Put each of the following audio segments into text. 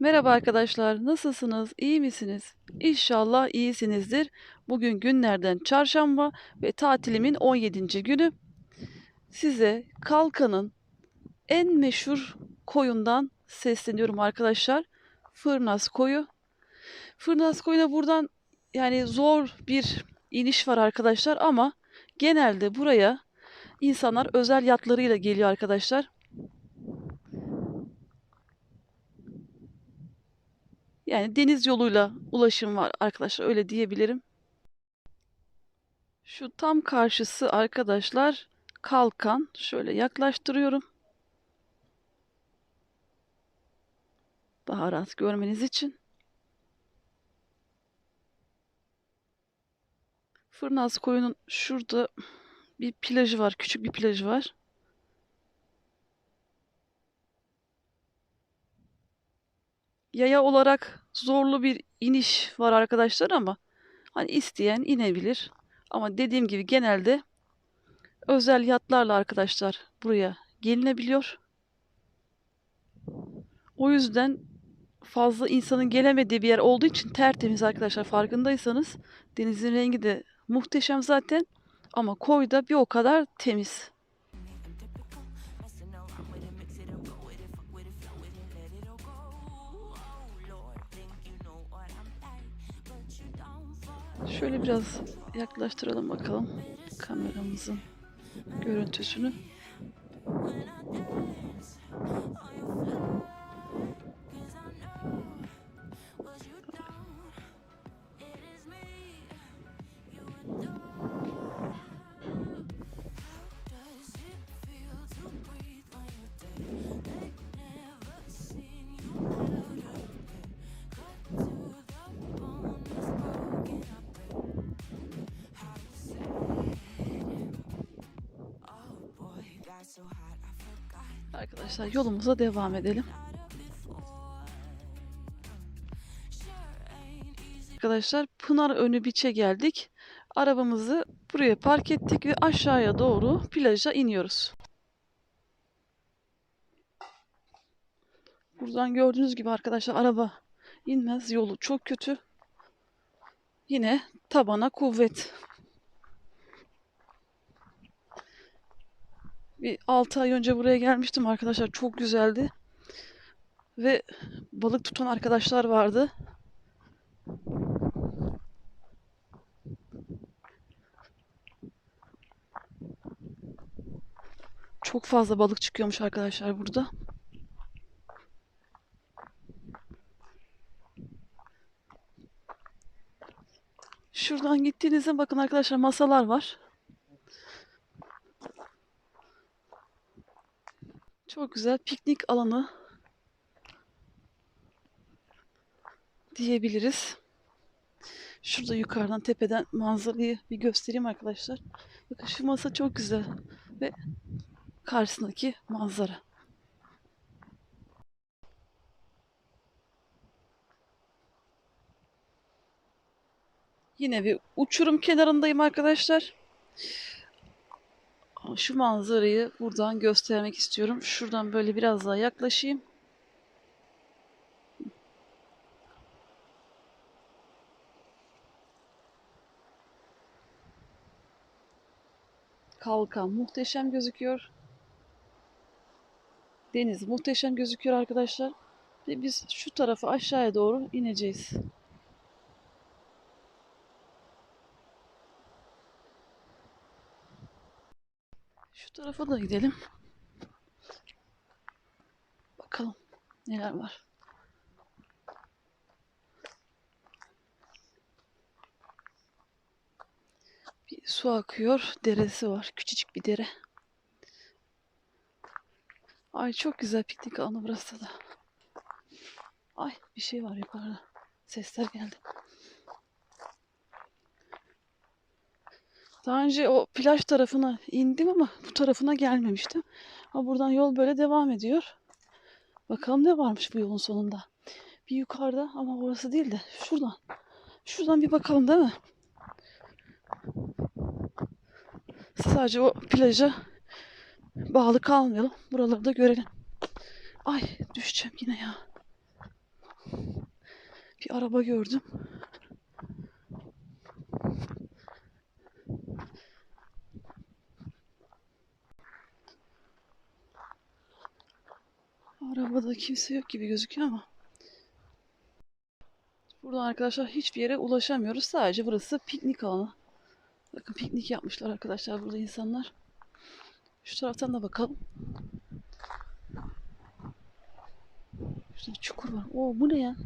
Merhaba arkadaşlar, nasılsınız? İyi misiniz? İnşallah iyisinizdir. Bugün günlerden çarşamba ve tatilimin 17. günü. Size Kalkan'ın en meşhur koyundan sesleniyorum arkadaşlar. Fırnas koyu. Fırnas koyuna buradan yani zor bir iniş var arkadaşlar ama genelde buraya insanlar özel yatlarıyla geliyor arkadaşlar. Yani deniz yoluyla ulaşım var arkadaşlar öyle diyebilirim. Şu tam karşısı arkadaşlar kalkan. Şöyle yaklaştırıyorum. Daha rahat görmeniz için. Fırnaz koyunun şurada bir plajı var. Küçük bir plajı var. Yaya olarak zorlu bir iniş var arkadaşlar ama hani isteyen inebilir. Ama dediğim gibi genelde özel yatlarla arkadaşlar buraya gelinebiliyor. O yüzden fazla insanın gelemediği bir yer olduğu için tertemiz arkadaşlar farkındaysanız. Denizin rengi de muhteşem zaten ama koy da bir o kadar temiz. Şöyle biraz yaklaştıralım bakalım kameramızın görüntüsünü. Arkadaşlar yolumuza devam edelim. Arkadaşlar Pınar Önü Biç'e geldik. Arabamızı buraya park ettik ve aşağıya doğru plaja iniyoruz. Buradan gördüğünüz gibi arkadaşlar araba inmez. Yolu çok kötü. Yine tabana kuvvet. Bir 6 ay önce buraya gelmiştim arkadaşlar. Çok güzeldi. Ve balık tutan arkadaşlar vardı. Çok fazla balık çıkıyormuş arkadaşlar burada. Şuradan gittiğinizde bakın arkadaşlar masalar var. Çok güzel piknik alanı diyebiliriz. Şurada yukarıdan tepeden manzarayı bir göstereyim arkadaşlar. Bakın şu masa çok güzel ve karşısındaki manzara. Yine bir uçurum kenarındayım arkadaşlar. Şu manzarayı buradan göstermek istiyorum. Şuradan böyle biraz daha yaklaşayım. Kalkan muhteşem gözüküyor. Deniz muhteşem gözüküyor arkadaşlar. Ve biz şu tarafa aşağıya doğru ineceğiz. Şu tarafa da gidelim. Bakalım neler var. Bir su akıyor. Deresi var. Küçücük bir dere. Ay çok güzel piknik alanı burası da. Ay bir şey var yukarıda. Sesler geldi. Daha önce o plaj tarafına indim ama bu tarafına gelmemiştim. Ama buradan yol böyle devam ediyor. Bakalım ne varmış bu yolun sonunda. Bir yukarıda ama orası değil de şuradan. Şuradan bir bakalım değil mi? Sadece o plaja bağlı kalmayalım. Buraları da görelim. Ay düşeceğim yine ya. Bir araba gördüm. Arabada kimse yok gibi gözüküyor ama. Buradan arkadaşlar hiçbir yere ulaşamıyoruz. Sadece burası piknik alanı. Bakın piknik yapmışlar arkadaşlar burada insanlar. Şu taraftan da bakalım. Şurada bir çukur var. Oo bu ne ya?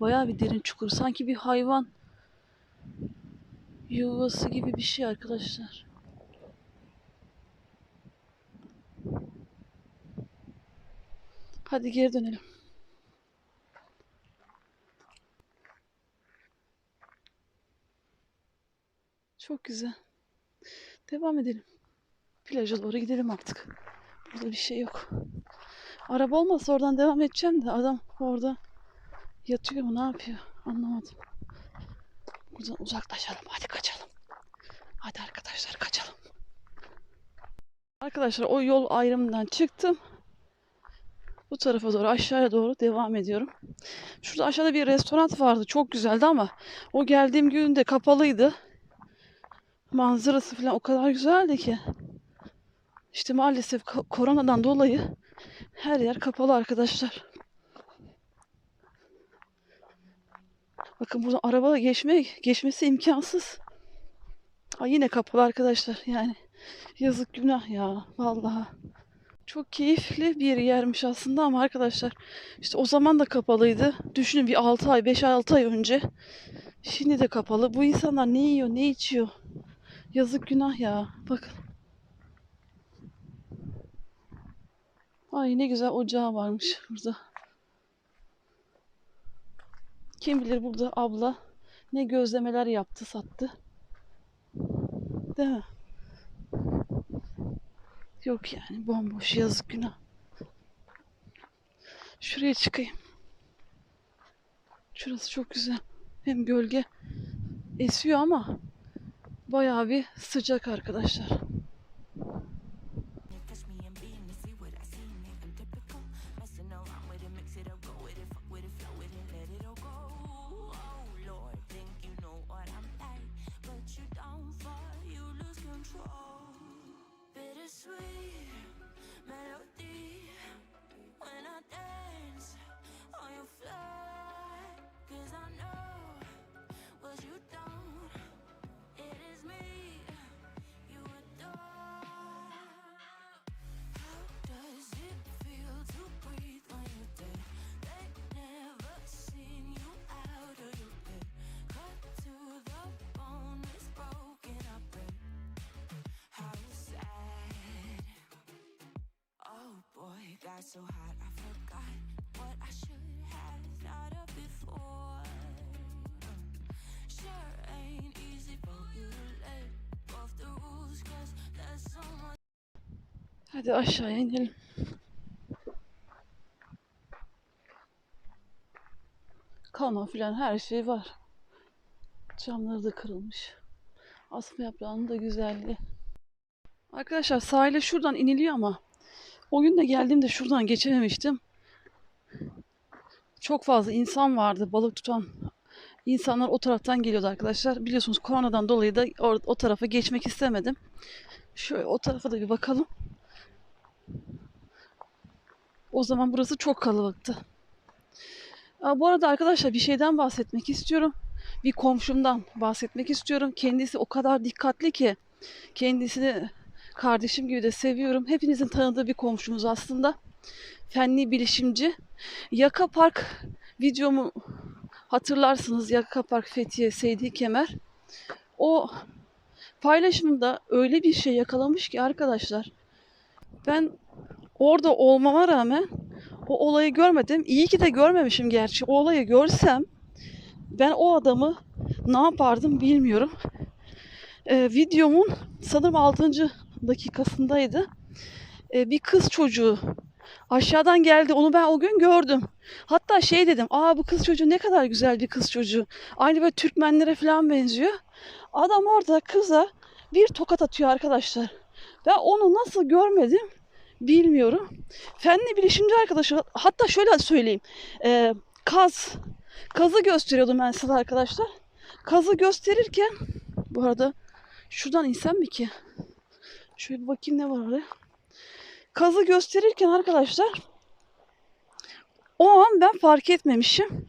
Bayağı bir derin çukur. Sanki bir hayvan yuvası gibi bir şey arkadaşlar. Hadi geri dönelim. Çok güzel. Devam edelim. Plaja doğru gidelim artık. Burada bir şey yok. Araba olmasa oradan devam edeceğim de adam orada yatıyor mu ne yapıyor anlamadım. Buradan uzaklaşalım hadi kaçalım. Hadi arkadaşlar kaçalım. Arkadaşlar o yol ayrımından çıktım. Bu tarafa doğru aşağıya doğru devam ediyorum. Şurada aşağıda bir restoran vardı. Çok güzeldi ama o geldiğim gün de kapalıydı. Manzarası falan o kadar güzeldi ki. İşte maalesef ko- koronadan dolayı her yer kapalı arkadaşlar. Bakın burada araba geçme, geçmesi imkansız. Aa, yine kapalı arkadaşlar yani. Yazık günah ya vallahi. Çok keyifli bir yermiş aslında ama arkadaşlar işte o zaman da kapalıydı. Düşünün bir 6 ay 5-6 ay önce. Şimdi de kapalı. Bu insanlar ne yiyor ne içiyor? Yazık günah ya. Bakın. Ay ne güzel ocağı varmış burada. Kim bilir burada abla ne gözlemeler yaptı sattı. Değil mi? Yok yani bomboş yazık günah. Şuraya çıkayım. Şurası çok güzel. Hem gölge esiyor ama bayağı bir sıcak arkadaşlar. Got so hot I forgot what I should have thought of before. Sure ain't easy for you to let off the rules, 'cause there's so. Hadi aşağıya inelim. Kano filan her şey var. Camları da kırılmış. Asma yaprağının da güzelliği. Arkadaşlar sahile şuradan iniliyor ama o gün de geldiğimde şuradan geçememiştim. Çok fazla insan vardı balık tutan. insanlar o taraftan geliyordu arkadaşlar. Biliyorsunuz koronadan dolayı da o, o tarafa geçmek istemedim. Şöyle o tarafa da bir bakalım. O zaman burası çok kalabalıktı. Aa, bu arada arkadaşlar bir şeyden bahsetmek istiyorum. Bir komşumdan bahsetmek istiyorum. Kendisi o kadar dikkatli ki kendisini kardeşim gibi de seviyorum. Hepinizin tanıdığı bir komşumuz aslında. Fenli bilişimci. Yaka Park videomu hatırlarsınız. Yaka Park Fethiye Seydi Kemer. O paylaşımında öyle bir şey yakalamış ki arkadaşlar. Ben orada olmama rağmen o olayı görmedim. İyi ki de görmemişim gerçi. O olayı görsem ben o adamı ne yapardım bilmiyorum. Ee, videomun sanırım 6. dakikasındaydı. Ee, bir kız çocuğu aşağıdan geldi. Onu ben o gün gördüm. Hatta şey dedim. Aa bu kız çocuğu ne kadar güzel bir kız çocuğu. Aynı böyle Türkmenlere falan benziyor. Adam orada kıza bir tokat atıyor arkadaşlar. Ben onu nasıl görmedim bilmiyorum. Fenli bilişimci arkadaşı hatta şöyle söyleyeyim. Ee, kaz. Kazı gösteriyordum ben size arkadaşlar. Kazı gösterirken bu arada şuradan insem mi ki? Şöyle bir bakayım ne var orada. Kazı gösterirken arkadaşlar o an ben fark etmemişim.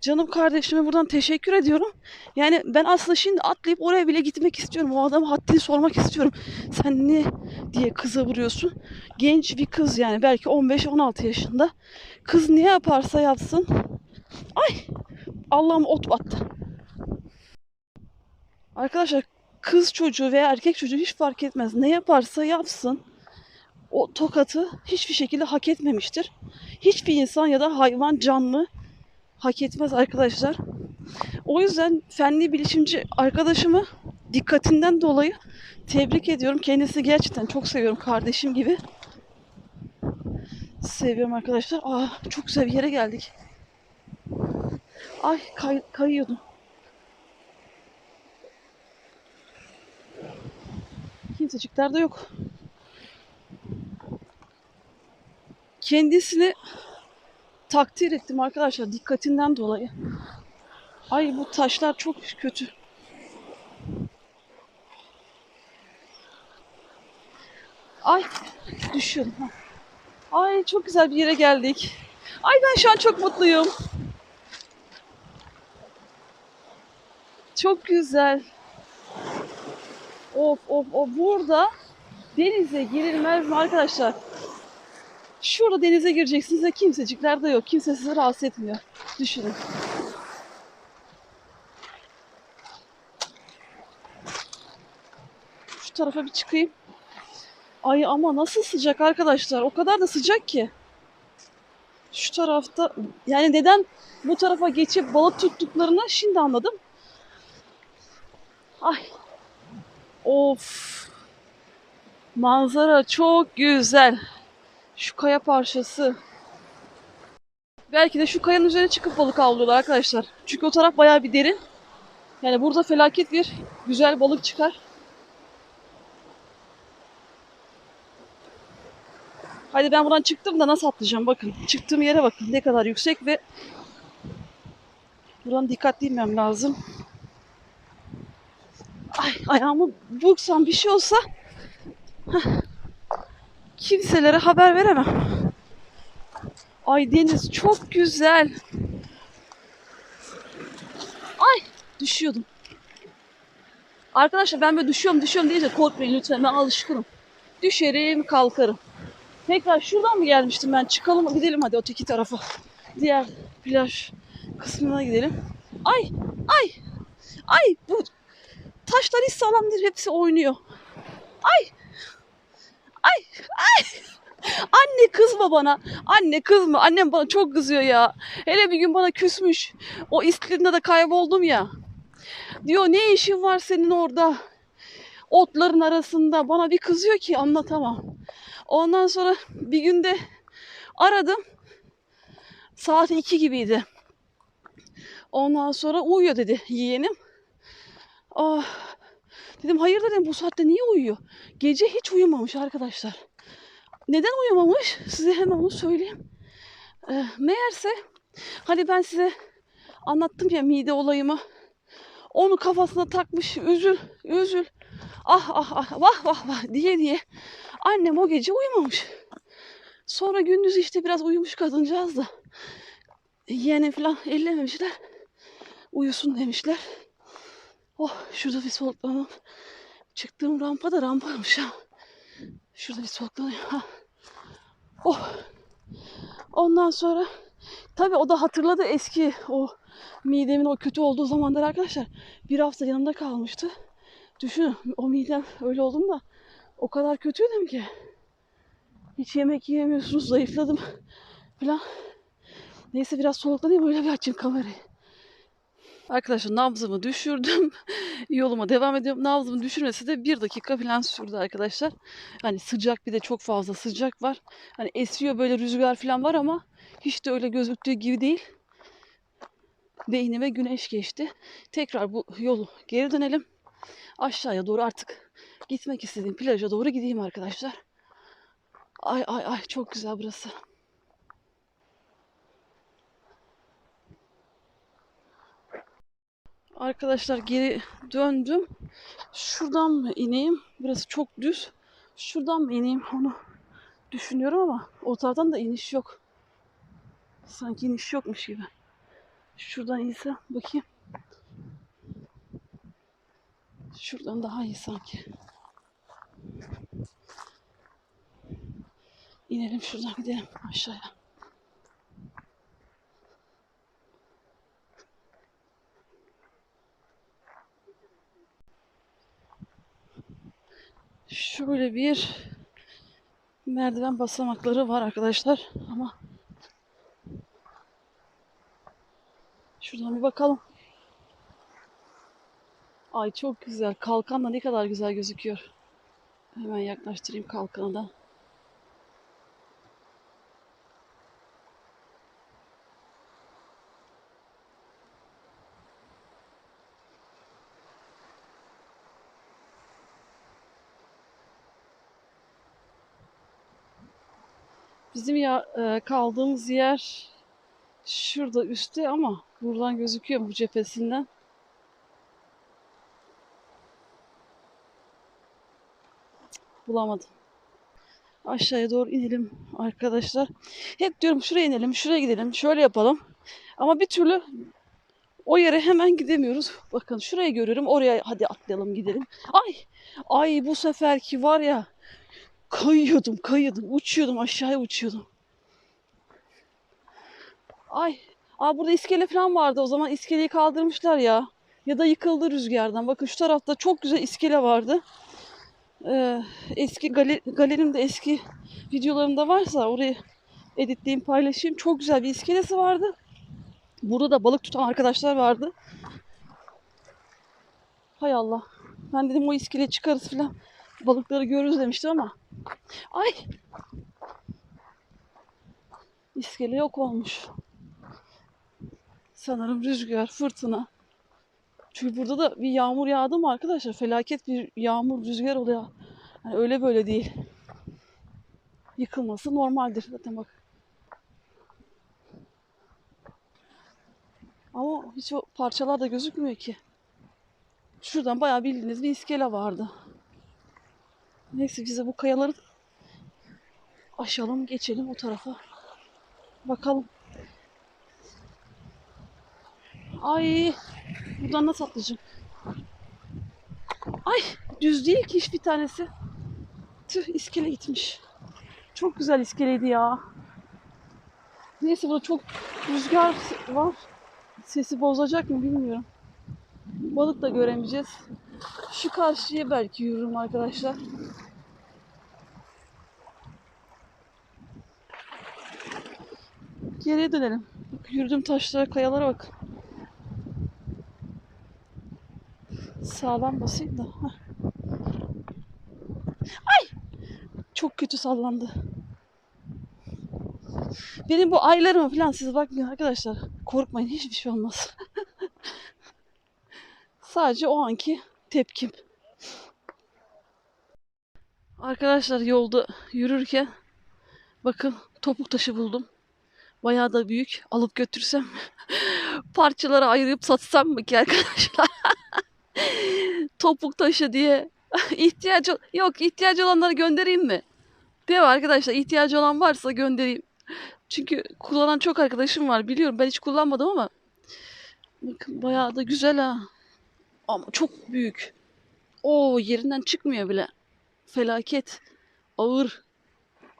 Canım kardeşime buradan teşekkür ediyorum. Yani ben aslında şimdi atlayıp oraya bile gitmek istiyorum. O adama haddini sormak istiyorum. Sen ne diye kıza vuruyorsun? Genç bir kız yani belki 15-16 yaşında. Kız ne yaparsa yapsın. Ay Allah'ım ot battı. Arkadaşlar kız çocuğu veya erkek çocuğu hiç fark etmez. Ne yaparsa yapsın o tokatı hiçbir şekilde hak etmemiştir. Hiçbir insan ya da hayvan canlı hak etmez arkadaşlar. O yüzden fenli bilişimci arkadaşımı dikkatinden dolayı tebrik ediyorum. Kendisi gerçekten çok seviyorum kardeşim gibi. Seviyorum arkadaşlar. Aa, çok güzel bir yere geldik. Ay kay- kayıyordum. Kimsecikler de yok. Kendisini takdir ettim arkadaşlar dikkatinden dolayı. Ay bu taşlar çok kötü. Ay ha. Ay çok güzel bir yere geldik. Ay ben şu an çok mutluyum. Çok güzel. Of of of burada denize girilmez mi arkadaşlar? Şurada denize gireceksiniz ve kimsecikler de yok. Kimse sizi rahatsız etmiyor. Düşünün. Şu tarafa bir çıkayım. Ay ama nasıl sıcak arkadaşlar. O kadar da sıcak ki. Şu tarafta yani neden bu tarafa geçip balık tuttuklarını şimdi anladım. Ay. Of. Manzara çok güzel. Şu kaya parçası. Belki de şu kayanın üzerine çıkıp balık avlıyorlar arkadaşlar. Çünkü o taraf bayağı bir derin. Yani burada felaket bir güzel balık çıkar. Hadi ben buradan çıktım da nasıl atlayacağım bakın. Çıktığım yere bakın ne kadar yüksek ve buradan dikkatli inmem lazım. Ay ayağımı burksam bir şey olsa kimselere haber veremem. Ay deniz çok güzel. Ay düşüyordum. Arkadaşlar ben böyle düşüyorum düşüyorum diye de korkmayın lütfen ben alışkınım. Düşerim kalkarım. Tekrar şuradan mı gelmiştim ben? Çıkalım gidelim hadi öteki tarafa. Diğer plaj kısmına gidelim. Ay ay ay bu taşlar hiç sağlam değil hepsi oynuyor. Ay ay ay Anne kızma bana. Anne kızma. Annem bana çok kızıyor ya. Hele bir gün bana küsmüş. O İskilip'te de kayboldum ya. Diyor ne işin var senin orada? Otların arasında. Bana bir kızıyor ki anlatamam. Ondan sonra bir günde aradım. Saat 2 gibiydi. Ondan sonra uyuyor dedi yeğenim. Ah, dedim hayır dedim bu saatte niye uyuyor? Gece hiç uyumamış arkadaşlar. Neden uyumamış? Size hemen onu söyleyeyim. Ee, meğerse hani ben size anlattım ya mide olayımı. Onu kafasına takmış üzül üzül. Ah ah ah vah vah vah diye diye. Annem o gece uyumamış. Sonra gündüz işte biraz uyumuş kadıncağız da. Yeğeni falan ellememişler. Uyusun demişler. Oh şurada bir soluklanalım. Çıktığım rampa da rampaymış ha. Şurada bir soluklanayım. Ha. Oh. Ondan sonra tabii o da hatırladı eski o midemin o kötü olduğu zamanlar arkadaşlar. Bir hafta yanımda kalmıştı. Düşünün o midem öyle oldum da o kadar kötüydüm ki. Hiç yemek yiyemiyorsunuz zayıfladım falan. Neyse biraz soluklanayım öyle bir açayım kamerayı. Arkadaşlar nabzımı düşürdüm. Yoluma devam ediyorum. Nabzımı düşürmesi de bir dakika falan sürdü arkadaşlar. Hani sıcak bir de çok fazla sıcak var. Hani esiyor böyle rüzgar falan var ama hiç de öyle gözüktüğü gibi değil. Beynime güneş geçti. Tekrar bu yolu geri dönelim. Aşağıya doğru artık gitmek istediğim plaja doğru gideyim arkadaşlar. Ay ay ay çok güzel burası. Arkadaşlar geri döndüm. Şuradan mı ineyim? Burası çok düz. Şuradan mı ineyim onu düşünüyorum ama o taraftan da iniş yok. Sanki iniş yokmuş gibi. Şuradan iyiyse bakayım. Şuradan daha iyi sanki. İnelim şuradan gidelim aşağıya. Şöyle bir merdiven basamakları var arkadaşlar ama şuradan bir bakalım. Ay çok güzel. Kalkan da ne kadar güzel gözüküyor. Hemen yaklaştırayım kalkanı da. Bizim ya e, kaldığımız yer şurada üstte ama buradan gözüküyor bu cephesinden. Bulamadım. Aşağıya doğru inelim arkadaşlar. Hep diyorum şuraya inelim, şuraya gidelim, şöyle yapalım. Ama bir türlü o yere hemen gidemiyoruz. Bakın şurayı görüyorum, oraya hadi atlayalım gidelim. Ay, ay bu seferki var ya kayıyordum, kayıyordum, uçuyordum, aşağıya uçuyordum. Ay, aa burada iskele falan vardı. O zaman iskeleyi kaldırmışlar ya. Ya da yıkıldı rüzgardan. Bakın şu tarafta çok güzel iskele vardı. Ee, eski galeri, galerimde eski videolarımda varsa orayı editleyeyim paylaşayım. Çok güzel bir iskelesi vardı. Burada da balık tutan arkadaşlar vardı. Hay Allah. Ben dedim o iskeleye çıkarız falan. Balıkları görürüz demiştim ama. Ay. İskele yok olmuş. Sanırım rüzgar, fırtına. Çünkü burada da bir yağmur yağdı mı arkadaşlar? Felaket bir yağmur, rüzgar oluyor. Yani öyle böyle değil. Yıkılması normaldir. Zaten bak. Ama hiç o parçalar da gözükmüyor ki. Şuradan bayağı bildiğiniz bir iskele vardı. Neyse bize bu kayaları aşalım, geçelim o tarafa. Bakalım. Ay, buradan nasıl atlayacağım? Ay, düz değil ki hiçbir tanesi. Tüh, iskele gitmiş. Çok güzel iskeleydi ya. Neyse burada çok rüzgar var. Sesi bozacak mı bilmiyorum. Balık da göremeyeceğiz. Şu karşıya belki yürürüm arkadaşlar. Geriye dönelim. Bak, yürüdüğüm taşlara, kayalara bak. Sağlam basayım da. heh. Ay! Çok kötü sallandı. Benim bu aylarıma falan siz bakmayın arkadaşlar. Korkmayın hiçbir şey olmaz. Sadece o anki tepkim. Arkadaşlar yolda yürürken bakın topuk taşı buldum. Bayağı da büyük. Alıp götürsem parçalara ayırıp satsam mı ki arkadaşlar? topuk taşı diye ihtiyacı yok ihtiyacı olanları göndereyim mi? Değil mi arkadaşlar? İhtiyacı olan varsa göndereyim. Çünkü kullanan çok arkadaşım var biliyorum. Ben hiç kullanmadım ama bakın bayağı da güzel ha. Ama çok büyük. O yerinden çıkmıyor bile. Felaket. Ağır.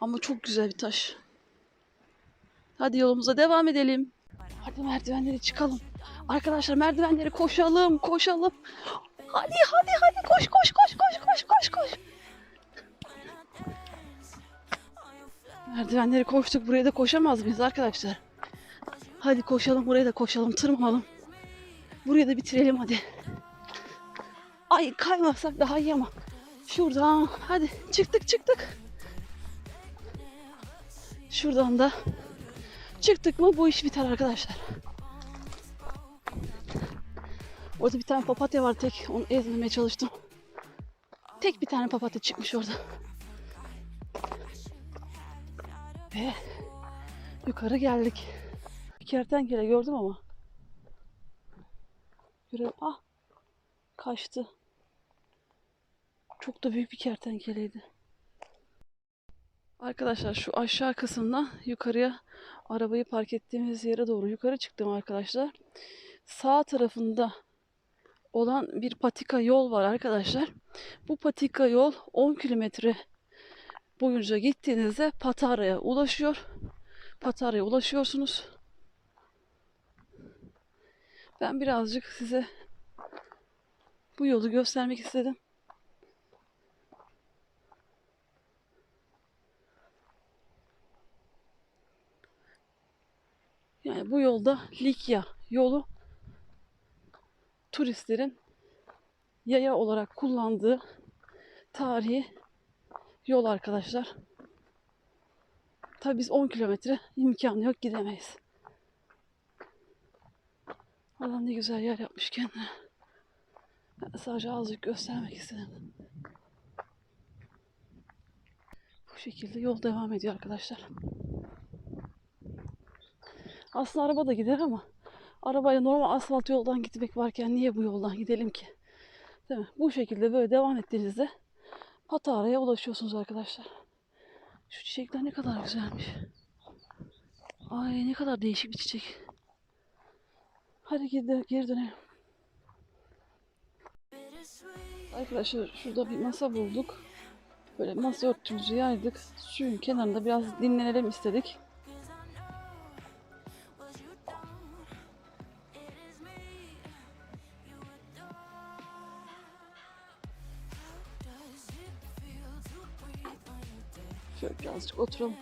Ama çok güzel bir taş. Hadi yolumuza devam edelim. Hadi merdivenleri çıkalım. Arkadaşlar merdivenleri koşalım, koşalım. Hadi hadi hadi koş koş koş koş koş koş koş. Merdivenleri koştuk. Buraya da koşamaz mıyız arkadaşlar? Hadi koşalım buraya da koşalım. Tırmanalım. Buraya da bitirelim hadi. Ay kaymasak daha iyi ama. Şuradan hadi çıktık çıktık. Şuradan da çıktık mı bu iş biter arkadaşlar. Orada bir tane papatya var tek. Onu ezmemeye çalıştım. Tek bir tane papatya çıkmış orada. Ve yukarı geldik. Bir kertenkele gördüm ama. Görev ah kaçtı. Çok da büyük bir kertenkeleydi. Arkadaşlar şu aşağı kısımdan yukarıya arabayı park ettiğimiz yere doğru yukarı çıktım arkadaşlar. Sağ tarafında olan bir patika yol var arkadaşlar. Bu patika yol 10 kilometre boyunca gittiğinizde Patara'ya ulaşıyor. Patara'ya ulaşıyorsunuz. Ben birazcık size bu yolu göstermek istedim. Yani bu yolda Likya yolu turistlerin yaya olarak kullandığı tarihi yol arkadaşlar. Tabii biz 10 kilometre imkanı yok gidemeyiz. Adam ne güzel yer yapmış kendine. Ben sadece azıcık göstermek istedim. Bu şekilde yol devam ediyor arkadaşlar. Aslında araba da gider ama arabayla normal asfalt yoldan gitmek varken niye bu yoldan gidelim ki? Değil mi? Bu şekilde böyle devam ettiğinizde Patara'ya ulaşıyorsunuz arkadaşlar. Şu çiçekler ne kadar güzelmiş. Ay ne kadar değişik bir çiçek. Hadi geri, geri dönelim. Arkadaşlar şurada bir masa bulduk. Böyle masa örtümüzü yaydık. Suyun kenarında biraz dinlenelim istedik. Birazcık oturalım.